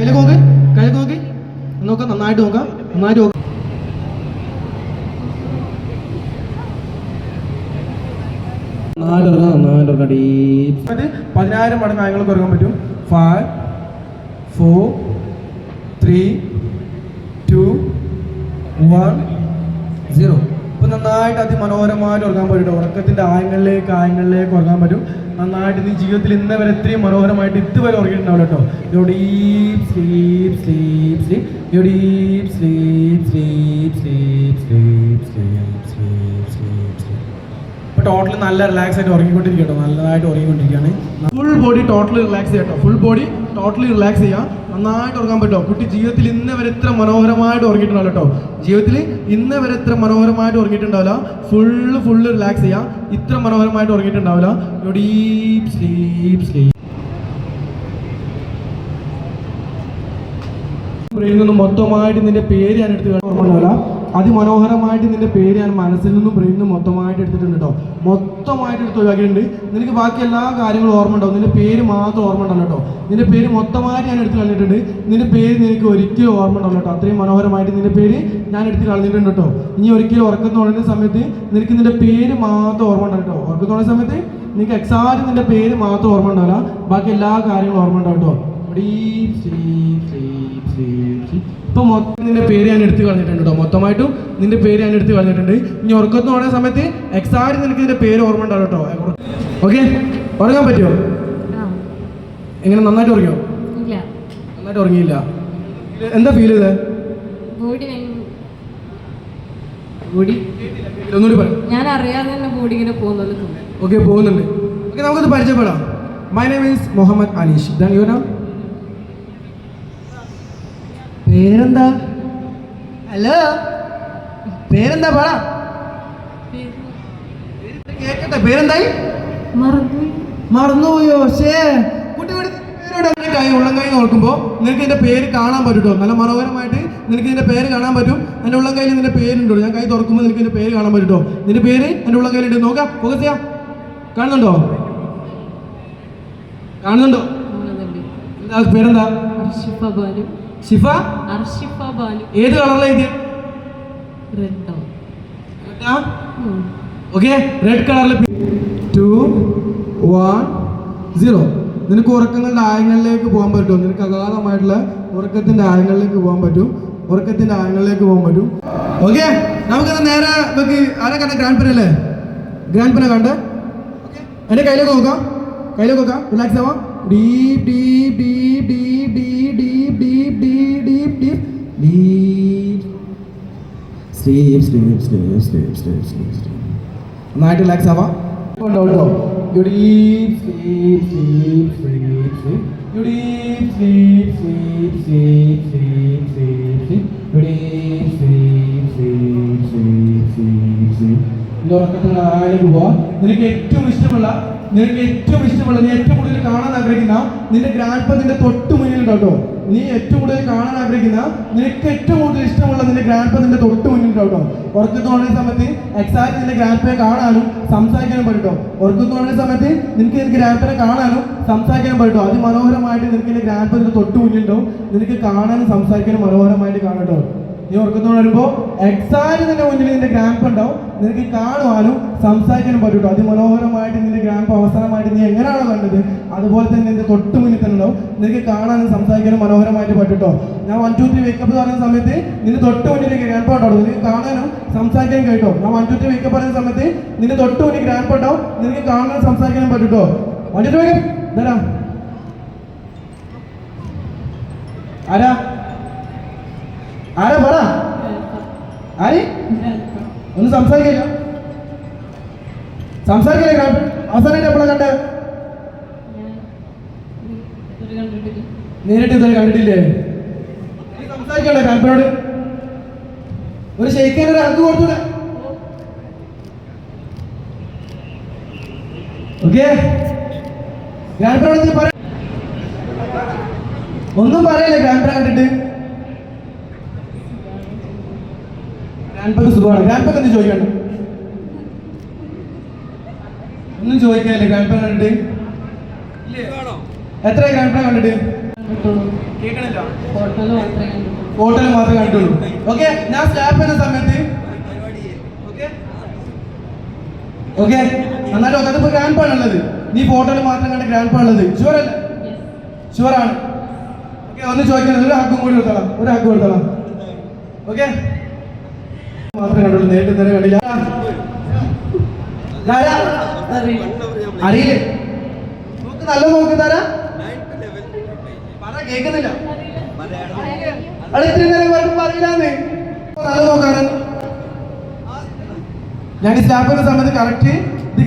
കയ്യിലേക്ക് നോക്ക് കയ്യിലേക്ക് നോക്കി. നോക്കാം നന്നായിട്ട് നോക്കാം നന്നായിട്ട് നോക്കാം. പതിനായിരം മടങ്ങ് ആയങ്ങൾ കുറയ്ക്കാൻ പറ്റും. Five four three two one zero നന്നായിട്ട് അതിമനോഹരമായിട്ട് ഉറങ്ങാൻ പറ്റും ഉറക്കത്തിന്റെ ആയങ്ങളിലേക്ക് ആയങ്ങളിലേക്ക് ഉറങ്ങാൻ പറ്റും. നന്നായിട്ട് നീ ജീവിതത്തിൽ ഇന്ന് വരെ ഇത്രയും മനോഹരമായിട്ട് ഇതുവരെ ഉറങ്ങിയിട്ടുണ്ടാവില്ല കേട്ടോ. Yo deep sleep sleep sleep yo deep sleep sleep sleep sleep sleep sleep sleep. Total നല്ല റിലാക്സ് ആയിട്ട് ഉറങ്ങിക്കൊണ്ടിരിക്കട്ടോ നല്ലതായിട്ട് ഉറങ്ങിക്കൊണ്ടിരിക്കുകയാണ്. ഫുൾ ബോഡി ടോട്ടൽ റിലാക്സ് ചെയ്യട്ടോ ഫുൾ ബോഡി ടോട്ടലി റിലാക്സ് ചെയ്യാം. നന്നായിട്ട് ഉറങ്ങാൻ പറ്റുമോ കുട്ടി ജീവിതത്തിൽ ഇന്ന് വരെ ഇത്ര മനോഹരമായിട്ട് ഉറങ്ങിയിട്ടുണ്ടാവില്ല കേട്ടോ ജീവിതത്തിൽ ഇന്ന് വരെ ഇത്ര മനോഹരമായിട്ട് ഉറങ്ങിയിട്ടുണ്ടാവില്ല. ഫുള്ള് ഫുള്ള് റിലാക്സ് ചെയ്യാം. ഇത്ര മനോഹരമായിട്ട് ഉറങ്ങിയിട്ടുണ്ടാവില്ല. ഡീപ് സ്ലീപ് സ്ലീപ് മൊത്തമായിട്ട് നിന്റെ പേര് ഞാൻ എടുത്ത് ഓർമ്മ അതിമനോഹരമായിട്ട് നിന്റെ പേര് ഞാൻ മനസ്സിൽ നിന്നും ബ്രെയിനിൽ നിന്നും മൊത്തമായിട്ട് എടുത്തിട്ടുണ്ട് കേട്ടോ മൊത്തമായിട്ട് എടുത്ത് ഒഴിവാക്കിയിട്ടുണ്ട് നിനക്ക് ബാക്കി എല്ലാ കാര്യങ്ങളും ഓർമ്മ ഉണ്ടാവും. നിന്റെ പേര് മാത്രം ഓർമ്മ ഉണ്ടാവില്ല കേട്ടോ നിന്റെ പേര് മൊത്തമായിട്ട് ഞാൻ എടുത്ത് കളഞ്ഞിട്ടുണ്ട്. നിന്റെ പേര് നിനക്ക് ഒരിക്കലും ഓർമ്മ ഉണ്ടാവില്ല കേട്ടോ അത്രയും മനോഹരമായിട്ട് നിന്റെ പേര് ഞാൻ എടുത്ത് കളഞ്ഞിട്ടുണ്ട് കേട്ടോ ഇനി ഒരിക്കലും ഉറക്കം തുടങ്ങുന്ന സമയത്ത് നിനക്ക് നിന്റെ പേര് മാത്രം ഓർമ്മ ഉണ്ടാവും കേട്ടോ ഉറക്കം തുടങ്ങുന്ന സമയത്ത് നിനക്ക് എക്സാക്റ്റ് നിന്റെ പേര് മാത്രം ഓർമ്മ ഉണ്ടാവില്ല. ബാക്കി എല്ലാ കാര്യങ്ങളും ഓർമ്മ ഉണ്ടാവും കേട്ടോ ഇപ്പൊ മൊത്തം നിന്റെ പേര് ഞാൻ എടുത്തു കളഞ്ഞിട്ടുണ്ട് കേട്ടോ മൊത്തമായിട്ടും നിന്റെ പേര് ഞാൻ എടുത്തു കളഞ്ഞിട്ടുണ്ട്. ഇനി ഉറക്കത്തിന് തുടങ്ങിയ സമയത്ത് എക്സാക്ട് നിനക്ക് നിന്റെ പേര് ഓർമ്മ ഉണ്ടാവും കേട്ടോ ഓക്കെ ഉറങ്ങാൻ പറ്റുമോ എങ്ങനെ? നന്നായിട്ട് ഉറങ്ങിയോ? നന്നായിട്ട് ഉറങ്ങിയില്ല. എന്താ ഫീൽ ചെയ്തത് ഒന്നുകൂടി പറയാം. ഞാൻ അറിയാതെ തന്നെ ബോഡി ഇങ്ങനെ പോകുന്നത് തോന്നുന്നു ഓക്കെ പോകുന്നുണ്ട്. ഓക്കെ നമുക്കത് പരിചയപ്പെടാം. My name is Muhammad Aneesh ഇതാണ് യുവന പേരെന്താ? ഹലോ? പേരെന്താ പറ? കേക്കട്ടെ? പേരെന്തായി? മറന്നു മറന്നുപോയോ? ശേ കൈ ഉള്ളം കൈ നോക്കുമ്പോൾ നിനക്ക് എന്റെ പേര് കാണാൻ പറ്റൂ നല്ല മനോഹരമായിട്ട് നിനക്ക് നിന്റെ പേര് കാണാൻ പറ്റും. എന്റെ ഉള്ളം കയ്യിൽ നിന്റെ പേരുണ്ടോ? ഞാൻ കൈ തുറക്കുമ്പോൾ നിനക്ക് എന്റെ പേര് കാണാൻ പറ്റും കേട്ടോ നിന്റെ പേര് എന്റെ ഉള്ളം കയ്യിലുണ്ട് നോക്കാം. ഫോക്കസ് ചെയ്യാം. കാണുന്നുണ്ടോ? കാണുന്നുണ്ടോ? പേരെന്താ? ഷിഫ അർഷിഫ ബാലു. ഏത് കളറിലാണ് ഇത്? റെഡ്. ഓക്കെ റെഡ് കളറിൽ ടു വൺ സീറോ നിനക്ക് ഉറക്കങ്ങളുടെ ആയങ്ങളിലേക്ക് പോകാൻ പറ്റും നിനക്ക് അഗാധമായിട്ടുള്ള ഉറക്കത്തിന്റെ ആയങ്ങളിലേക്ക് പോകാൻ പറ്റും. ഉറക്കത്തിന്റെ ആയങ്ങളിലേക്ക് പോകാൻ പറ്റും. ഓക്കെ നമുക്കത് നേരെ നമുക്ക് ആരെ കണ്ട? ഗ്രാൻഡ് പന അല്ലേ? ഗ്രാൻഡ് പന കണ്ട്. എന്റെ കയ്യിലേക്ക് നോക്കാം. കയ്യിലേക്ക് നോക്കാം. റിലാക്സ് ആവാം. Deep deep deep deep deep deep. Deep sleep sleep sleep sleep sleep sleep sleep നന്നായിട്ട് റിലാക്സ് ആവാം കേട്ടോ you deep sleep sleep sleep sleep you deep sleep sleep sleep sleep sleep sleep you deep sleep sleep sleep sleep sleep ഇത് ഉറക്കത്തിൽ ആഴേക്ക് പോവാം നിനക്ക് ഏറ്റവും ഇഷ്ടമുള്ള നിനക്ക് ഏറ്റവും ഇഷ്ടമുള്ള നീ ഏറ്റവും കൂടുതൽ കാണാൻ ആഗ്രഹിക്കുന്ന നിന്റെ ഗ്രാൻഡ് പതിന്റെ തൊട്ട് മുന്നിൽ കേട്ടോ നീ ഏറ്റവും കൂടുതൽ കാണാൻ ആഗ്രഹിക്കുന്ന നിനക്ക് ഏറ്റവും കൂടുതൽ ഇഷ്ടമുള്ള നിന്റെ ഗ്രാൻഡ് പേ നിന്റെ തൊട്ട് ഉറക്കത്ത് തോന്നുന്ന സമയത്ത് എക്സാക്ട് നിന്റെ ഗ്രാൻഡ് പേ കാണാനും സംസാരിക്കാനും പറ്റോ ഉറക്കത്ത് തോന്നുന്ന സമയത്ത് നിനക്ക് നിന്റെ ഗ്രാൻഡ് കാണാനും സംസാരിക്കാനും പറ്റോ അതിമനോഹരമായിട്ട് നിനക്ക് നിന്റെ ഗ്രാൻഡ് നിന്റെ തൊട്ട് മുന്നിലുണ്ടാവും നിനക്ക് കാണാനും സംസാരിക്കാനും മനോഹരമായിട്ട് കാണട്ടോ നീ ഉറക്കത്തോട് വരുമ്പോൾ എക്സാക്ട് നിന്റെ മുന്നിൽ നിന്റെ ഗ്രാമ്പ് ഉണ്ടാവും. നിനക്ക് കാണുവാനും സംസാരിക്കാനും പറ്റും അതിമനോഹരമായിട്ട് നിന്റെ ഗ്രാമ്പ് അവസാനമായിട്ട് നീ എങ്ങനെയാണോ കണ്ടത്? അതുപോലെ തന്നെ നിന്റെ തൊട്ട് മുന്നിൽ തന്നെ ഉണ്ടാവും. നിനക്ക് കാണാനും സംസാരിക്കാനും മനോഹരമായിട്ട് പറ്റൂട്ടോ. ഞാൻ വൺ ടു ത്രീ വേക്കപ്പ് പറയുന്ന സമയത്ത് നിന്റെ തൊട്ട് മുന്നിലേക്ക് ഗ്രാമ്പ് ഉണ്ടാവും. നിനക്ക് കാണാനും സംസാരിക്കാനും കേട്ടോ. ഞാൻ വൺ ടു ത്രീ വേക്കപ്പ് പറയുന്ന സമയത്ത് നിന്റെ തൊട്ട് മുന്നിൽ ഗ്രാമ്പ് ഉണ്ടാവും. നിനക്ക് കാണാനും സംസാരിക്കാനും പറ്റൂട്ടോ. വൺ ടു ത്രീ ഇതാരാ? ആരാ? ആരാ പറ? ഒന്നും സംസാരിക്കില്ല. സംസാരിക്കില്ല ഗ്രാഫിൻ അവസാനം എപ്പോഴാ കണ്ടേ? നേരിട്ട് ഇതുവരെ കണ്ടിട്ടില്ലേ? സംസാരിക്കണ്ടേ ഗ്രാഫിനോട് ഒരു ശൈഖിന് ഒരു അങ്ക് കൊടുത്തൂടെ? ഓക്കെ. ഗ്രാൻഡ് പറയാം ഒന്നും പറയല്ലേ ഗ്രാൻഡ് കണ്ടിട്ട്? ഗ്രാൻഡ്പക്ക് സുഖമാണ്. ഗ്രാൻഡ്പക്ക് എന്ന് ചോദിക്കണ്ട? ഒന്നും ചോദിക്കാനില്ലേ. ഗ്രാൻഡ്പ കണ്ടിട്ട്? എത്ര ഗ്രാൻഡ്പ കണ്ടിട്ട്? ഫോട്ടോയിൽ മാത്രമേ കണ്ടിട്ടുള്ളൂ. ഓക്കെ ഞാൻ സ്റ്റാപ്പ് എന്ന സമയത്ത് ഓക്കെ? ഓക്കെ നന്നായിട്ട് നോക്കാം. അതിപ്പോ ഗ്രാൻഡ് പാണുള്ളത് നീ ഫോട്ടോയിൽ മാത്രം കണ്ട ഗ്രാൻഡ് ഉള്ളത് ഷുവർ അല്ലേ? ഷുവർ ആണ്. ഓക്കെ ഒന്ന് ചോദിക്കുന്നത് ഒരു ഹക്കും കൂടി കൊടുത്തോളാം ഒരു ഹക്ക് കൊടുത്തോളാം ഓക്കെ? മാത്രം കണ്ടുള്ളൂ നേരിട്ട് നേരെ കണ്ടില്ല? അറിയില്ല. നോക്ക് നല്ല നോക്കുന്നാരാ പറ കേൾക്കുന്നില്ല. അവിടെ ഇത്രയും നേരം പറഞ്ഞ് പറയില്ലാന്ന് നല്ല നോക്കാറ് ഞാൻ സ്റ്റാഫ് സമയത്ത് കറക്റ്റ് ഇത്